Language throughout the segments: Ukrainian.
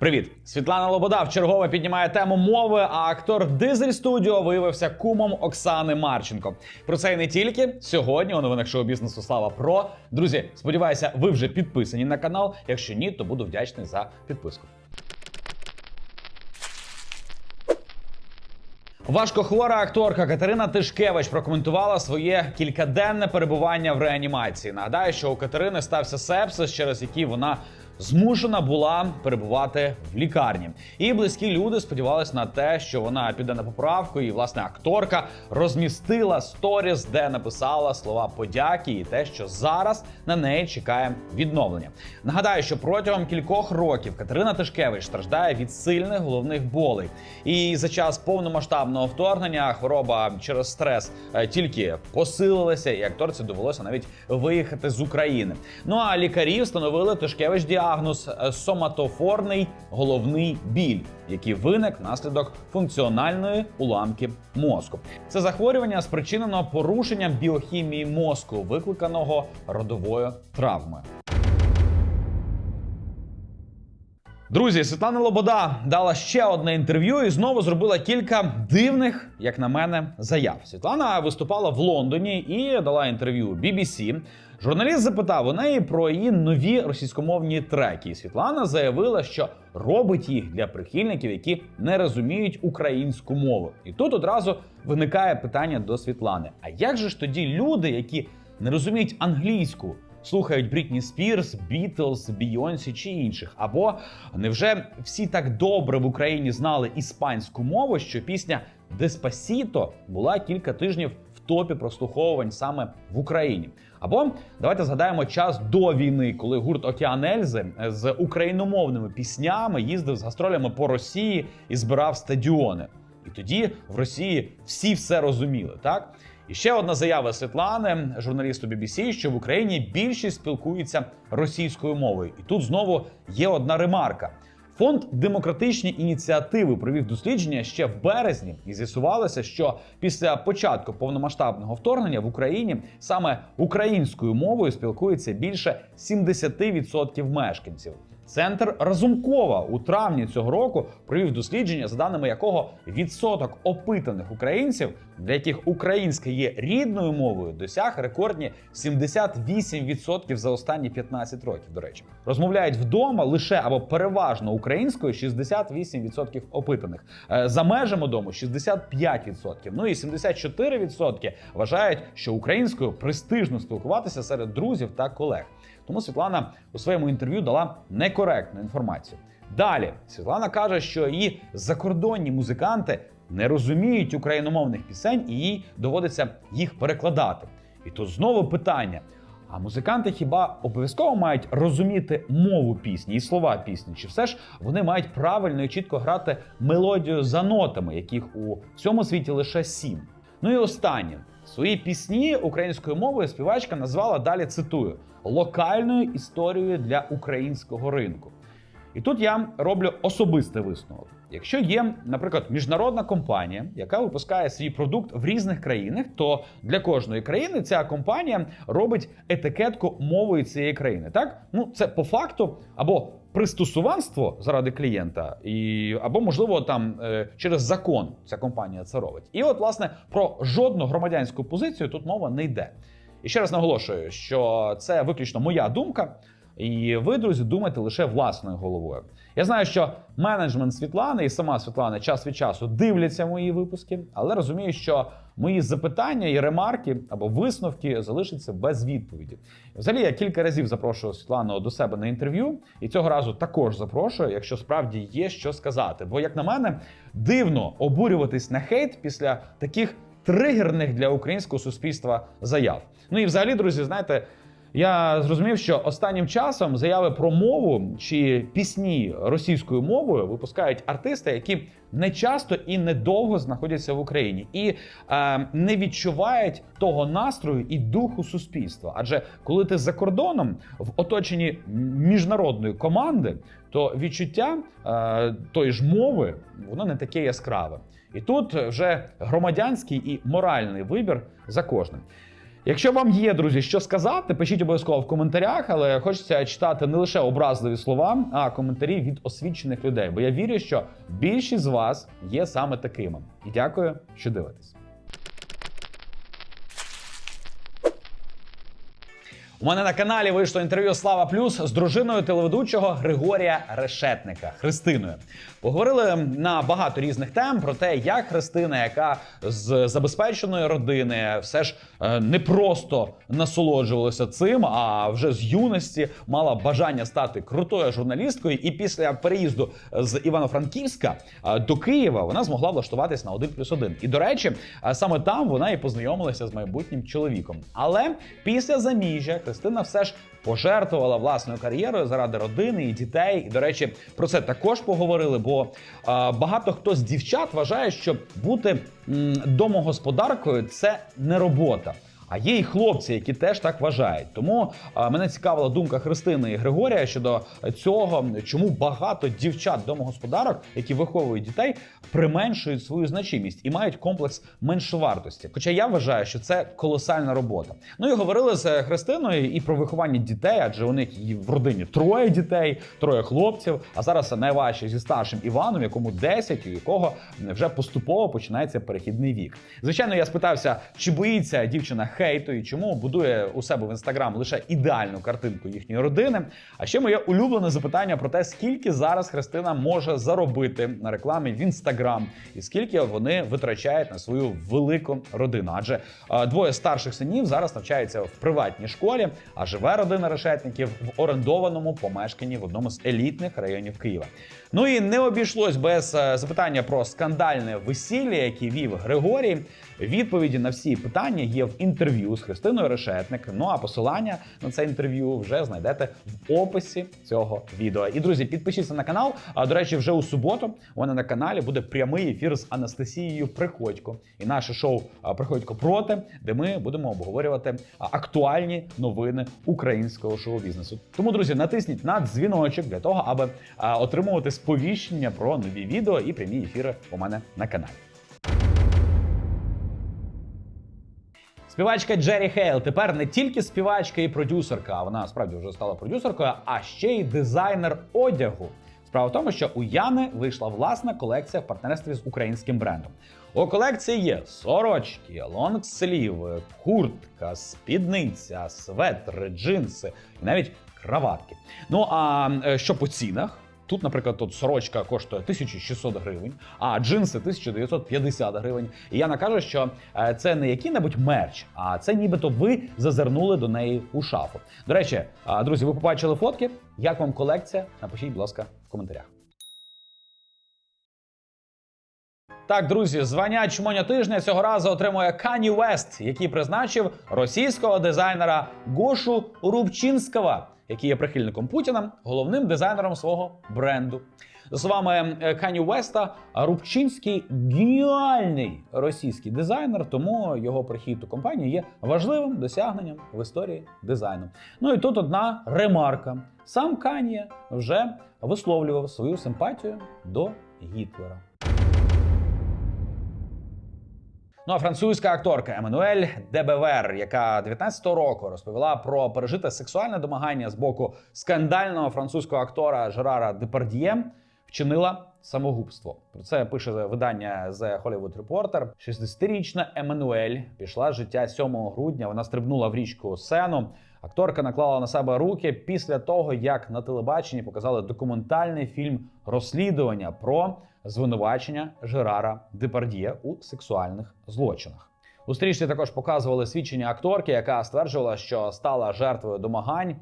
Привіт, Світлана Лобода вчергове піднімає тему мови. А актор Дизель Студіо виявився кумом Оксани Марченко. Про це і не тільки сьогодні. У новинах шоу бізнесу Слава Про. Друзі, сподіваюся, ви вже підписані на канал. Якщо ні, то буду вдячний за підписку. Важкохвора акторка Катерина Тишкевич прокоментувала своє кількаденне перебування в реанімації. Нагадаю, що у Катерини стався сепсис, через який вона змушена була перебувати в лікарні. І близькі люди сподівалися на те, що вона піде на поправку, і власне акторка розмістила сторіс, де написала слова подяки і те, що зараз на неї чекає відновлення. Нагадаю, що протягом кількох років Катерина Тишкевич страждає від сильних головних болей. І за час повномасштабного вторгнення хвороба через стрес е, тільки посилилася, і акторці довелося навіть виїхати з України. Ну а лікарі встановили Тишкевич діагноз е, соматофорний головний біль, який виник внаслідок функціональної уламки мозку. Це захворювання спричинено порушенням біохімії мозку, викликаного родовою травмою. Друзі, Світлана Лобода дала ще одне інтерв'ю і знову зробила кілька дивних, як на мене, заяв. Світлана виступала в Лондоні і дала інтерв'ю BBC. Журналіст запитав у неї про її нові російськомовні треки. Світлана заявила, що робить їх для прихильників, які не розуміють українську мову. І тут одразу виникає питання до Світлани: а як же ж тоді люди, які не розуміють англійську? Слухають Брітні Спірс, Бітлз, Бійонсі чи інших. Або невже всі так добре в Україні знали іспанську мову, що пісня Деспасіто була кілька тижнів в топі прослуховувань саме в Україні? Або давайте згадаємо час до війни, коли гурт Океан Ельзи з україномовними піснями їздив з гастролями по Росії і збирав стадіони. І тоді в Росії всі все розуміли, так? І ще одна заява Світлани, журналісту BBC, що в Україні більшість спілкуються російською мовою. І тут знову є одна ремарка. Фонд демократичні ініціативи провів дослідження ще в березні, і з'ясувалося, що після початку повномасштабного вторгнення в Україні саме українською мовою спілкується більше 70% мешканців. Центр Разумкова у травні цього року провів дослідження, за даними якого відсоток опитаних українців, для яких українська є рідною мовою, досяг рекордні 78% за останні 15 років. До речі, розмовляють вдома лише або переважно українською 68% опитаних. Е, За межами дому 65%. Ну і 74% вважають, що українською престижно спілкуватися серед друзів та колег. Тому Світлана у своєму інтерв'ю дала некоректну інформацію. Далі Світлана каже, що її закордонні музиканти не розуміють україномовних пісень, і їй доводиться їх перекладати. І тут знову питання: а музиканти хіба обов'язково мають розуміти мову пісні і слова пісні? Чи все ж вони мають правильно і чітко грати мелодію за нотами, яких у всьому світі лише сім? Ну і останнє. Свої пісні українською мовою співачка назвала далі цитую локальною історією для українського ринку. І тут я роблю особистий висновок. Якщо є, наприклад, міжнародна компанія, яка випускає свій продукт в різних країнах, то для кожної країни ця компанія робить етикетку мовою цієї країни. Так, ну це по факту або пристосуванство заради клієнта, і або можливо там е, через закон ця компанія це робить. І от власне про жодну громадянську позицію тут мова не йде. І ще раз наголошую, що це виключно моя думка. І ви, друзі, думайте лише власною головою. Я знаю, що менеджмент Світлани і сама Світлана час від часу дивляться мої випуски, але розумію, що мої запитання і ремарки або висновки залишаться без відповіді. Взагалі, я кілька разів запрошував Світлану до себе на інтерв'ю, і цього разу також запрошую, якщо справді є що сказати. Бо, як на мене, дивно обурюватись на хейт після таких тригерних для українського суспільства заяв. Ну і взагалі, друзі, знаєте. Я зрозумів, що останнім часом заяви про мову чи пісні російською мовою випускають артисти, які не часто і недовго знаходяться в Україні, і е, не відчувають того настрою і духу суспільства. Адже коли ти за кордоном в оточенні міжнародної команди, то відчуття е, тої ж мови воно не таке яскраве. І тут вже громадянський і моральний вибір за кожним. Якщо вам є, друзі, що сказати, пишіть обов'язково в коментарях, але хочеться читати не лише образливі слова, а коментарі від освічених людей. Бо я вірю, що більшість з вас є саме такими. І дякую, що дивитесь. У мене на каналі вийшло інтерв'ю Слава Плюс з дружиною телеведучого Григорія Решетника Христиною. Поговорили на багато різних тем про те, як Христина, яка з забезпеченої родини, все ж е, не просто насолоджувалася цим, а вже з юності мала бажання стати крутою журналісткою. І після переїзду з Івано-Франківська е, до Києва вона змогла влаштуватись на 1 плюс 1. І до речі, е, саме там вона і познайомилася з майбутнім чоловіком. Але після заміжжя Христина все ж пожертвувала власною кар'єрою заради родини і дітей. І, до речі, про це також поговорили. Бо багато хто з дівчат вважає, що бути домогосподаркою це не робота. А є і хлопці, які теж так вважають. Тому мене цікавила думка Христини і Григорія щодо цього, чому багато дівчат домогосподарок, які виховують дітей, применшують свою значимість і мають комплекс меншовартості. Хоча я вважаю, що це колосальна робота. Ну і говорили з Христиною і про виховання дітей, адже у них в родині троє дітей, троє хлопців. А зараз найважче зі старшим Іваном, якому 10, у якого вже поступово починається перехідний вік. Звичайно, я спитався, чи боїться дівчина хейту і чому будує у себе в інстаграм лише ідеальну картинку їхньої родини. А ще моє улюблене запитання про те, скільки зараз Христина може заробити на рекламі в інстаграм, і скільки вони витрачають на свою велику родину. Адже двоє старших синів зараз навчаються в приватній школі, а живе родина решетників в орендованому помешканні в одному з елітних районів Києва. Ну і не обійшлось без е, запитання про скандальне весілля, яке вів Григорій. Відповіді на всі питання є в інтерв'ю з Христиною Решетник. Ну а посилання на це інтерв'ю вже знайдете в описі цього відео. І друзі, підпишіться на канал. А до речі, вже у суботу у мене на каналі буде прямий ефір з Анастасією Приходько і наше шоу Приходько проти, де ми будемо обговорювати актуальні новини українського шоу-бізнесу. Тому, друзі, натисніть на дзвіночок для того, аби отримувати сповіщення про нові відео і прямі ефіри у мене на каналі. Співачка Джері Хейл тепер не тільки співачка і продюсерка, а вона справді вже стала продюсеркою, а ще й дизайнер одягу. Справа в тому, що у Яни вийшла власна колекція в партнерстві з українським брендом. У колекції є сорочки, лонгслів, куртка, спідниця, светри, джинси і навіть краватки. Ну а е, що по цінах? Тут, наприклад, тут сорочка коштує 1600 гривень, а джинси 1950 гривень. І Яна каже, що е, це не який-небудь мерч, а це нібито ви зазирнули до неї у шафу. До речі, друзі, ви побачили фотки? Як вам колекція? Напишіть, будь ласка, в коментарях. Так, друзі, звання чмоня тижня цього разу отримує Кані Вест, який призначив російського дизайнера Гошу Рубчинського, який є прихильником Путіна, головним дизайнером свого бренду. За словами е, Кані Веста, Рубчинський геніальний російський дизайнер, тому його прихід у компанію є важливим досягненням в історії дизайну. Ну і тут одна ремарка: сам Кані вже висловлював свою симпатію до Гітлера. Ну а французька акторка Еммануель Дебевер, яка 19-го року розповіла про пережите сексуальне домагання з боку скандального французького актора Жерара Депардіє, вчинила самогубство. Про це пише видання The Hollywood Reporter. 60-річна Еммануель пішла життя 7 грудня. Вона стрибнула в річку Сену. Акторка наклала на себе руки після того, як на телебаченні показали документальний фільм розслідування про звинувачення Жерара Депардіє у сексуальних злочинах. У стрічці також показували свідчення акторки, яка стверджувала, що стала жертвою домагань.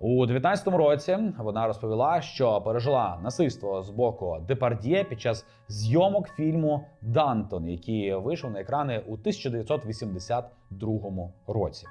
У 19-му році вона розповіла, що пережила насильство з боку Депардіє під час зйомок фільму Дантон, який вийшов на екрани у 1982 році.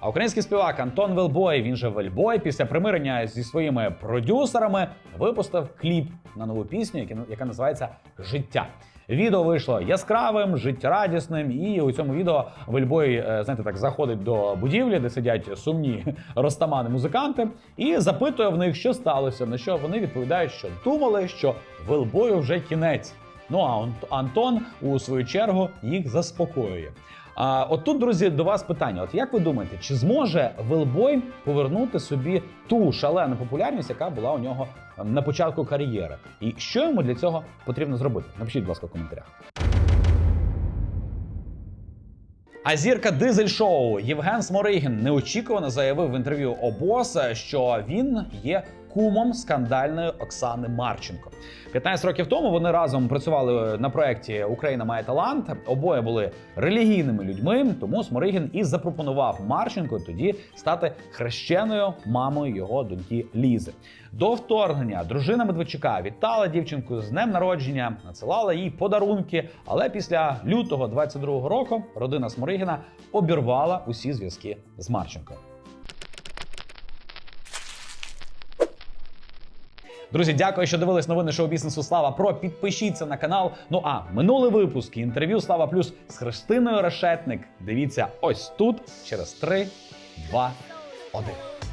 А український співак Антон Велбой, він же Вельбой, після примирення зі своїми продюсерами випустив кліп на нову пісню, яка- називається Життя. Відео вийшло яскравим, життєрадісним, і у цьому відео Вельбой, е, знаєте, так заходить до будівлі, де сидять сумні розтамани-музиканти, і запитує в них, що сталося. На що вони відповідають, що думали, що Велбою вже кінець. Ну а Антон у свою чергу їх заспокоює. А от тут, друзі, до вас питання: от як ви думаєте, чи зможе Велбой повернути собі ту шалену популярність, яка була у нього ем, на початку кар'єри? І що йому для цього потрібно зробити? Напишіть, будь ласка, в коментарях. А зірка дизель-шоу Євген Сморигін неочікувано заявив в інтерв'ю обос, що він є кумом скандальної Оксани Марченко. 15 років тому вони разом працювали на проєкті Україна має талант. Обоє були релігійними людьми, тому Сморигін і запропонував Марченко тоді стати хрещеною мамою його доньки Лізи. До вторгнення дружина Медведчука вітала дівчинку з днем народження, надсилала їй подарунки. Але після лютого 22-го року родина Сморигіна обірвала усі зв'язки з Марченко. Друзі, дякую, що дивились новини шоу бізнесу Слава Про. Підпишіться на канал. Ну а минулий випуск і інтерв'ю Слава Плюс з Христиною Решетник. Дивіться ось тут через 3, 2, 1.